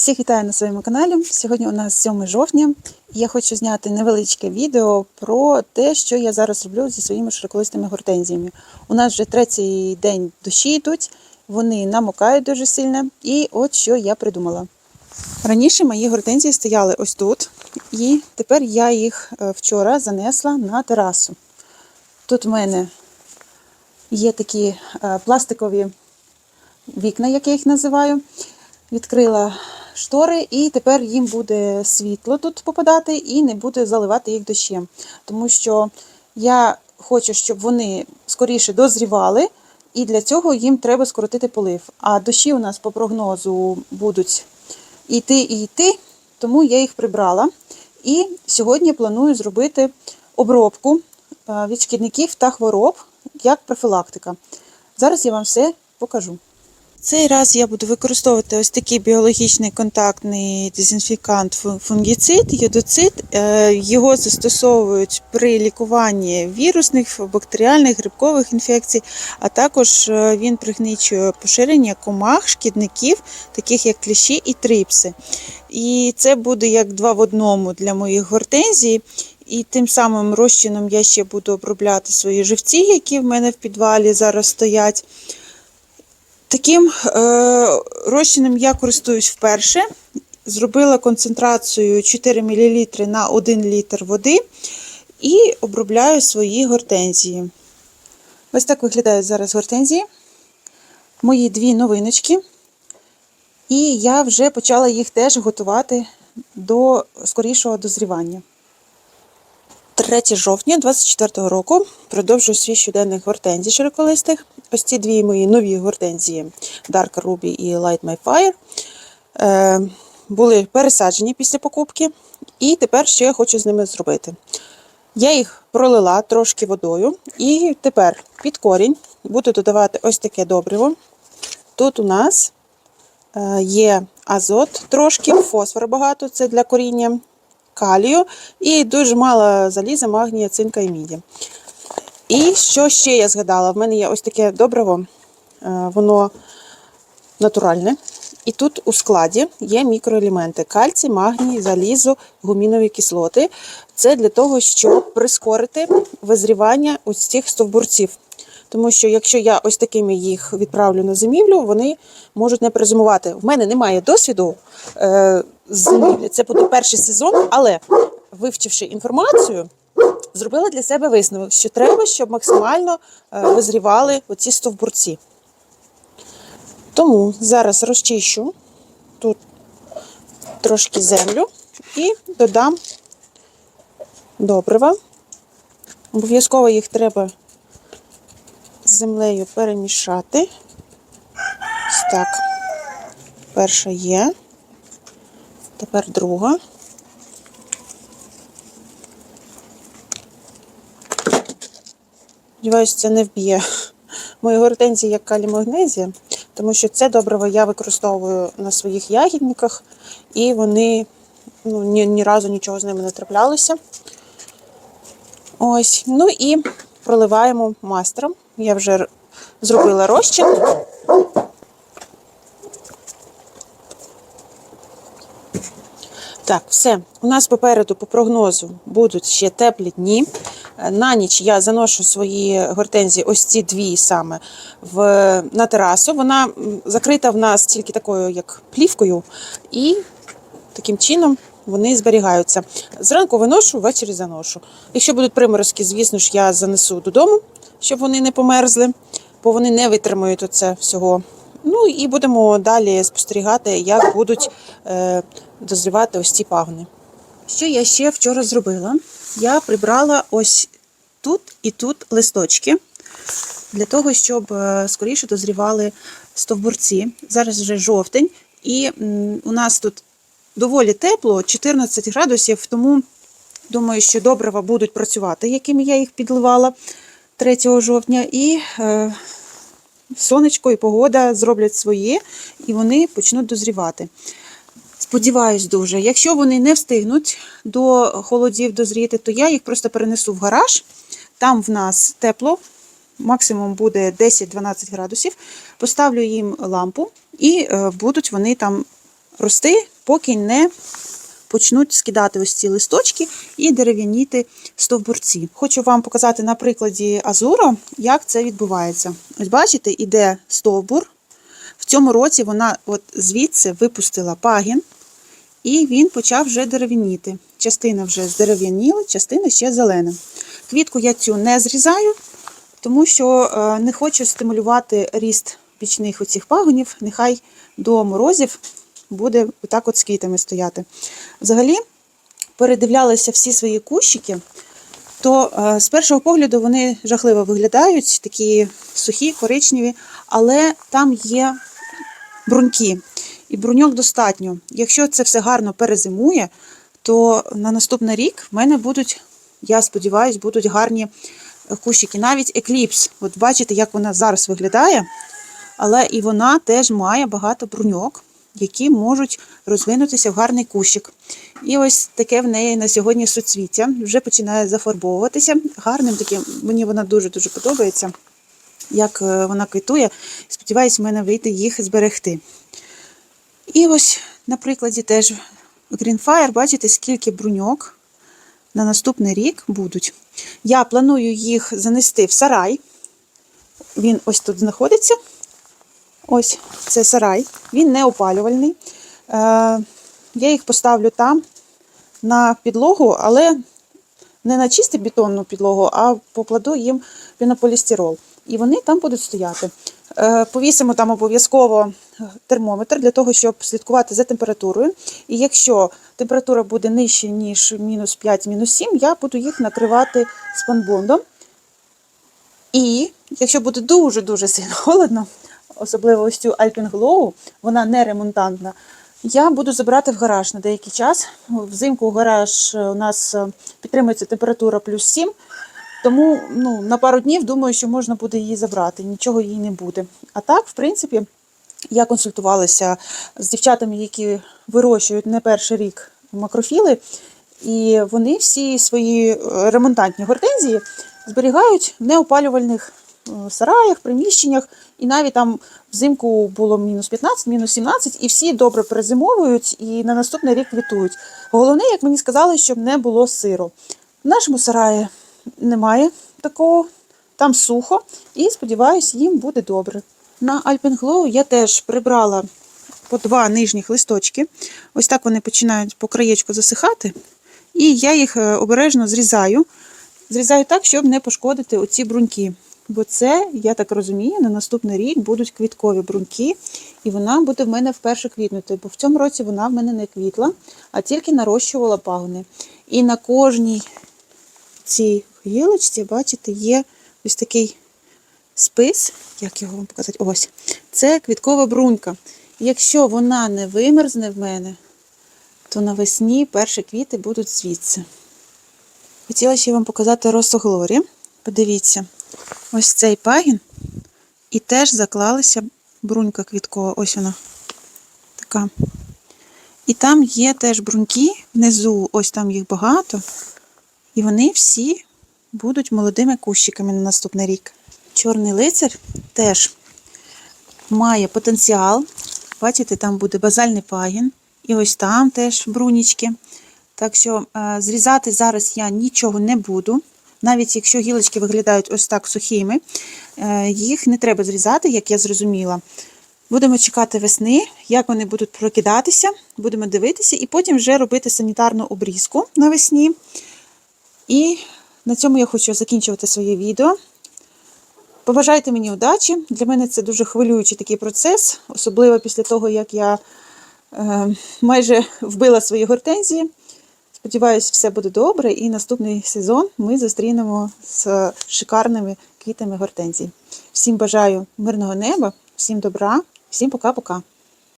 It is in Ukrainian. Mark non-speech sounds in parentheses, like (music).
Всіх вітаю на своєму каналі. Сьогодні у нас 7 жовтня. Я хочу зняти невеличке відео про те, що я зараз роблю зі своїми широколистими гортензіями. У нас вже третій день дощі йдуть, вони намокають дуже сильно. І от що я придумала. Раніше мої гортензії стояли ось тут, і тепер я їх е, вчора занесла на терасу. Тут в мене є такі е, пластикові вікна, як я їх називаю. Відкрила штори, і тепер їм буде світло тут попадати і не буде заливати їх дощем. Тому що я хочу, щоб вони скоріше дозрівали, і для цього їм треба скоротити полив. А дощі у нас по прогнозу будуть йти і йти, тому я їх прибрала. І сьогодні планую зробити обробку е, від шкідників та хвороб як профілактика. Зараз я вам все покажу. Цей раз я буду використовувати ось такий біологічний контактний дезінфікант фунгіцид, йодоцид. Е, Його застосовують при лікуванні вірусних, бактеріальних, грибкових інфекцій, а також е, він пригнічує поширення комах, шкідників, таких як кліщі і трипси. І це буде як два в одному для моїх гортензій. І тим самим розчином я ще буду обробляти свої живці, які в мене в підвалі зараз стоять. Таким е, розчином я користуюсь вперше. Зробила концентрацію 4 мл на 1 літр води і обробляю свої гортензії. Ось так виглядають зараз гортензії. Мої дві новиночки. І я вже почала їх теж готувати до скорішого дозрівання. 3 жовтня 24 року продовжую свій щоденних гортензій широколистих. Ось ці дві мої нові гортензії Dark Ruby і Light My Fire е, були пересаджені після покупки. І тепер що я хочу з ними зробити? Я їх пролила трошки водою, і тепер під корінь буду додавати ось таке добриво. Тут у нас е, є азот трошки, фосфор багато, це для коріння, калію і дуже мало заліза, магнія, цинка і міді. І що ще я згадала? В мене є ось таке добриво, е, воно натуральне. І тут у складі є мікроелементи: кальцій, магній, залізо, гумінові кислоти. Це для того, щоб прискорити визрівання ось цих стовбурців. Тому що якщо я ось такими їх відправлю на зимівлю, вони можуть не перезимувати. В мене немає досвіду е, зимівлі. Це буде перший сезон, але вивчивши інформацію, зробила для себе висновок, що треба, щоб максимально е, визрівали оці стовбурці. Тому зараз розчищу тут трошки землю і додам добрива. Обов'язково їх треба землею перемішати. Ось так. Перша є. Тепер друга. Сподіваюся, це не вб'є мої гортензії як калімагнезія, тому що це добриво я використовую на своїх ягідниках, і вони ну, ні, ні разу нічого з ними не траплялося. Ось, ну і проливаємо мастером. Я вже зробила розчин. Так, все. У нас попереду по прогнозу будуть ще теплі дні. Е, На ніч я заношу свої гортензії, ось ці дві саме в, на терасу. Вона закрита в нас тільки такою, як плівкою, і таким чином вони зберігаються. Зранку виношу, ввечері заношу. Якщо будуть приморозки, звісно ж, я занесу додому, щоб вони не померзли, бо вони не витримують оце всього. Ну і будемо далі спостерігати, як будуть е, дозрівати ось ці пагони. Що я ще вчора зробила? Я прибрала ось тут і тут листочки для того, щоб е, скоріше дозрівали стовбурці. Зараз вже жовтень, і у нас тут доволі тепло, 14 градусів, тому думаю, що добрива будуть працювати, якими я їх підливала 3 жовтня. І е, сонечко і погода зроблять своє, і вони почнуть дозрівати. Сподіваюсь дуже. Якщо вони не встигнуть до холодів дозріти, то я їх просто перенесу в гараж. Там в нас тепло, максимум буде 10-12 градусів. Поставлю їм лампу, і е, будуть вони там рости, поки не почнуть скидати ось ці листочки і дерев'яніти стовбурці. Хочу вам показати на прикладі азура, як це відбувається. Ось бачите, іде стовбур. В цьому році вона от звідси випустила пагін, і він почав вже дерев'яніти. Частина вже здерев'яніла, частина ще зелена. Квітку я цю не зрізаю, тому що е, не хочу стимулювати ріст бічних оцих пагонів. Нехай до морозів буде отак от з квітами стояти. Взагалі, передивлялися всі свої кущики, то е, з першого погляду вони жахливо виглядають, такі сухі, коричневі, але там є бруньки. І бруньок достатньо. Якщо це все гарно перезимує, то на наступний рік в мене будуть, я сподіваюся, будуть гарні кущики. Навіть екліпс. От бачите, як вона зараз виглядає, але і вона теж має багато бруньок, які можуть розвинутися в гарний кущик. І ось таке в неї на сьогодні суцвіття. Вже починає зафарбовуватися. Гарним таким, мені вона дуже-дуже подобається, як е, вона квітує. Сподіваюсь, в мене вийде їх зберегти. І ось на прикладі теж Greenfire, бачите, скільки бруньок на наступний рік будуть. Я планую їх занести в сарай. Він ось тут знаходиться. Ось це сарай. Він не опалювальний. Е, я їх поставлю там на підлогу, але не на чисту бетонну підлогу, а покладу їм пінополістирол. І вони там будуть стояти. Е, Повісимо там обов'язково термометр для того, щоб слідкувати за температурою. І якщо температура буде нижче, ніж мінус 5, мінус 7, я буду їх накривати спанбондом. І якщо буде дуже-дуже сильно (laughs) холодно, особливо ось цю Alpenglow, вона не ремонтантна, я буду забирати в гараж на деякий час. Взимку гараж е, у нас е, підтримується температура плюс 7, тому ну, на пару днів думаю, що можна буде її забрати, нічого їй не буде. А так, в принципі, я консультувалася з дівчатами, які вирощують не перший рік макрофіли, і вони всі свої е, ремонтантні гортензії зберігають в неопалювальних е, сараях, приміщеннях, і навіть там взимку було мінус 15, мінус 17, і всі добре перезимовують і на наступний рік квітують. Головне, як мені сказали, щоб не було сиру. В нашому сараї немає такого, там сухо, і сподіваюся, їм буде добре. На Alpenglow я теж прибрала по два нижніх листочки. Ось так вони починають по краєчку засихати. І я їх е, обережно зрізаю. Зрізаю так, щоб не пошкодити оці бруньки. Бо це, я так розумію, на наступний рік будуть квіткові бруньки, і вона буде в мене вперше квітнути. Бо в цьому році вона в мене не квітла, а тільки нарощувала пагони. І на кожній цій гілочці, бачите, є ось такий спис, як його вам показати? Ось. Це квіткова брунька. Якщо вона не вимерзне в мене, то навесні перші квіти будуть звідси. Хотіла ще вам показати росоглорі. Подивіться, ось цей пагін. І теж заклалася брунька квіткова. Ось вона така. І там є теж бруньки внизу, ось там їх багато. І вони всі будуть молодими кущиками на наступний рік. Чорний лицар теж має потенціал. Бачите, там буде базальний пагін. І ось там теж брунічки. Так що е, зрізати зараз я нічого не буду. Навіть якщо гілочки виглядають ось так сухими, е, їх не треба зрізати, як я зрозуміла. Будемо чекати весни, як вони будуть прокидатися, будемо дивитися, і потім вже робити санітарну обрізку навесні. І на цьому я хочу закінчувати своє відео. Побажайте мені удачі. Для мене це дуже хвилюючий такий процес, особливо після того, як я е, майже вбила свої гортензії. Сподіваюсь, все буде добре, і наступний сезон ми зустрінемо з шикарними квітами гортензій. Всім бажаю мирного неба, всім добра, всім пока-пока.